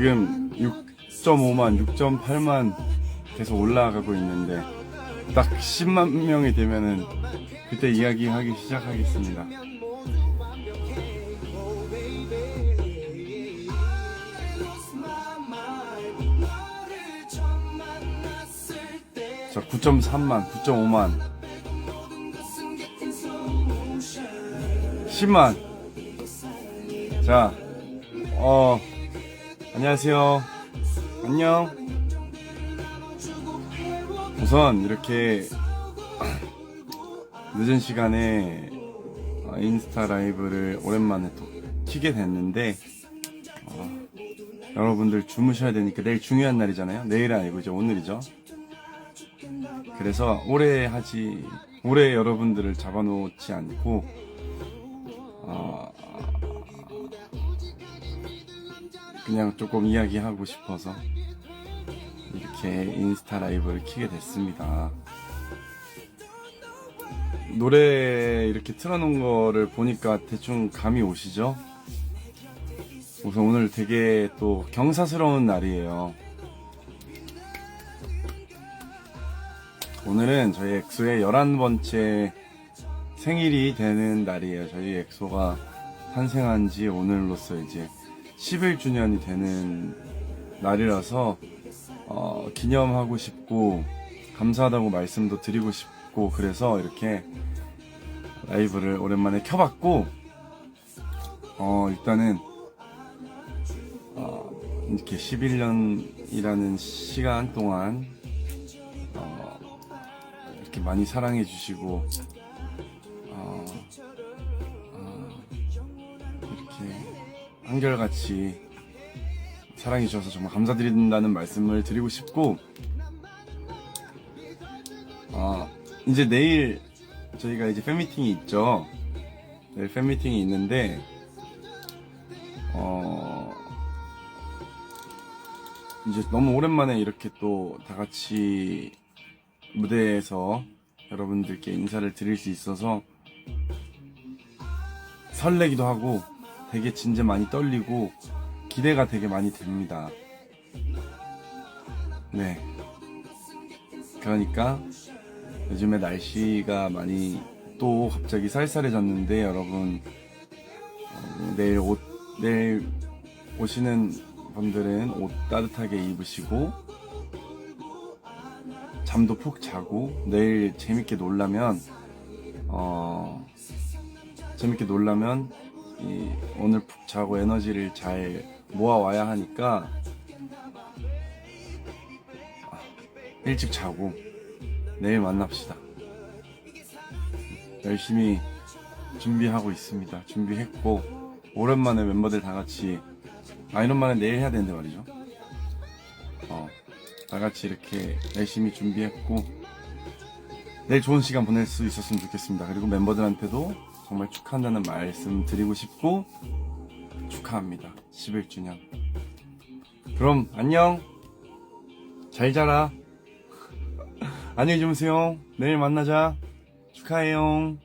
지금 6.5만, 6.8만 계속 올라가고 있는데 딱 10만 명이 되면은 그때 이야기하기 시작하겠습니다. 자, 9.3만, 9.5만, 10만. 자, 어, 안녕하세요. 안녕. 우선 이렇게 늦은 시간에 어, 인스타 라이브를 오랜만에 또 키게 됐는데 어, 여러분들 주무셔야 되니까 내일 중요한 날이잖아요. 내일은 아니고 이제 오늘이죠. 그래서 오래 하지 오래 여러분들을 잡아놓지 않고 그냥 조금 이야기하고 싶어서 이렇게 인스타 라이브를 키게 됐습니다. 노래 이렇게 틀어놓은 거를 보니까 대충 감이 오시죠? 우선 오늘 되게 또 경사스러운 날이에요. 오늘은 저희 엑소의 11번째 생일이 되는 날이에요. 저희 엑소가 탄생한 지 오늘로써 이제 11주년이 되는 날이라서 어, 기념하고 싶고 감사하다고 말씀도 드리고 싶고 그래서 이렇게 라이브를 오랜만에 켜봤고 어, 일단은 어, 이렇게 11년이라는 시간 동안 어, 이렇게 많이 사랑해 주시고 어, 어, 한결같이 사랑해 주셔서 정말 감사드린다는 말씀을 드리고 싶고 어, 이제 내일 저희가 이제 팬미팅이 있죠. 내일 팬미팅이 있는데 어 이제 너무 오랜만에 이렇게 또 다 같이 무대에서 여러분들께 인사를 드릴 수 있어서 설레기도 하고 되게 진짜 많이 떨리고 기대가 되게 많이 됩니다. 네. 그러니까 요즘에 날씨가 많이 또 갑자기 쌀쌀해졌는데 여러분 어, 내일 옷 내일 오시는 분들은 옷 따뜻하게 입으시고 잠도 푹 자고 내일 재밌게 놀라면 어 재밌게 놀라면 이 오늘 푹 자고 에너지를 잘 모아와야 하니까 아, 일찍 자고 내일 만납시다. 열심히 준비하고 있습니다. 준비했고 오랜만에 멤버들 다 같이 아이런만은 내일 해야 되는데 말이죠. 어, 다 같이 이렇게 열심히 준비했고 내일 좋은 시간 보낼 수 있었으면 좋겠습니다. 그리고 멤버들한테도 정말 축하한다는 말씀 드리고 싶고 축하합니다. 11주년. 그럼 안녕. 잘 자라. 안녕히 주무세요. 내일 만나자. 축하해요.